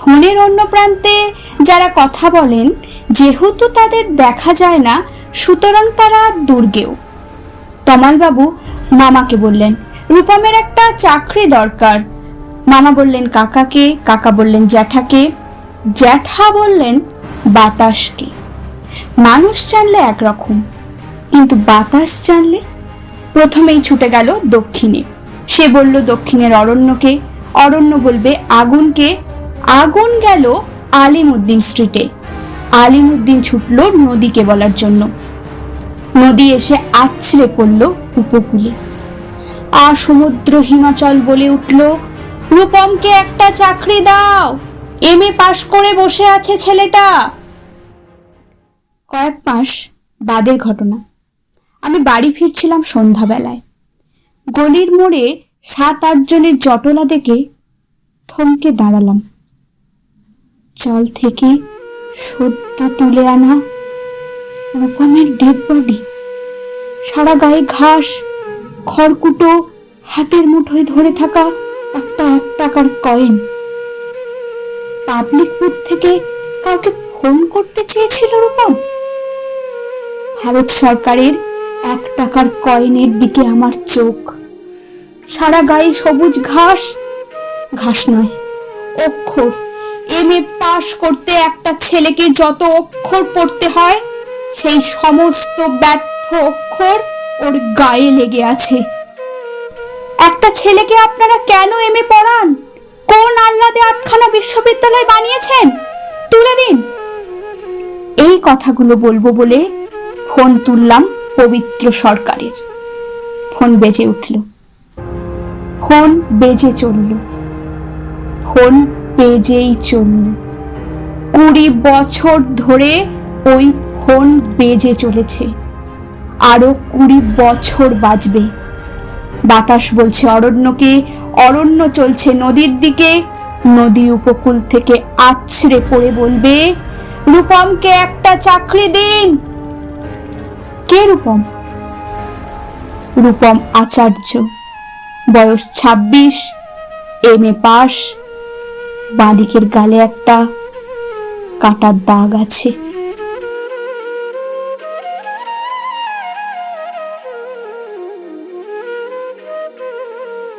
ফোনের অন্য প্রান্তে যারা কথা বলেন, যেহেতু তাদের দেখা যায় না, সুতরাং তারা দুর্গেও। তমালবাবু মামাকে বললেন, রূপমের একটা চাকরি দরকার। মামা বললেন, কাকাকে? কাকা বললেন, জ্যাঠাকে। জ্যাঠা বললেন, বাতাসকে। মানুষ জানলে একরকম, কিন্তু বাতাস জানলে? প্রথমেই ছুটে গেল দক্ষিণে। সে বলল, দক্ষিণের অরণ্যকে। অরণ্য বলবে, আগুনকে। আগুন গেল আলিমুদ্দিন স্ট্রিটে। আলিমুদ্দিন ছুটল নদীকে বলার জন্য। নদী এসে আছড়ে পড়ল উপকূলে। আর সমুদ্র হিমাচল বলে উঠল, রূপমকে একটা চাকরি দাও এম এ পাশ করে বসে আছে ছেলেটা। কয়েক মাস বাদের ঘটনা। আমি বাড়ি ফিরছিলাম সন্ধ্যাবেলায়। গলির মোড়ে সাত আটজনের জটলা দেখে থমকে দাঁড়ালাম। জল থেকে সদ্য তুলে আনা রূপমের ডেড বডি সারা গায়ে ঘাস, খড়কুটো, হাতের মুঠোয় ধরে থাকা একটা এক টাকার কয়েন। পাবলিক বুথ থেকে কাউকে ফোন করতে চেয়েছিল রূপম? ভারত সরকারের এক টাকার কয়েনের দিকে আমার চোখ। সারা গায়ে সবুজ ঘাস ঘাস নয়, অক্ষর। এম এ পাশ করতে একটা ছেলেকে যত অক্ষর পড়তে হয়, সেই সমস্ত ব্যর্থ অক্ষর ওর গায়ে লেগে আছে। একটা ছেলেকে আপনারা কেন এম এ পড়ান? কোন আহ্লাদে আটখানা বিশ্ববিদ্যালয় বানিয়েছেন? তুলে দিন। এই কথাগুলো বলব বলে ফোন তুললাম পবিত্র সরকারের। ফোন বেজে উঠল। ফোন বেজে চলল। ফোন বেজেই চলল কুড়ি বছর ধরে ওই ফোন বেজে চলেছে। আরও কুড়ি বছর বাজবে। বাতাস বলছে অরণ্যকে, অরণ্য চলছে নদীর দিকে। নদী উপকূল থেকে আছড়ে পড়ে বলবে, রূপমকে একটা চাকরি দিন। কে রূপম? রূপম আচার্য। বয়স ছাব্বিশ, এম এ পাস বাঁদিকের গালে একটা কাটার দাগ আছে।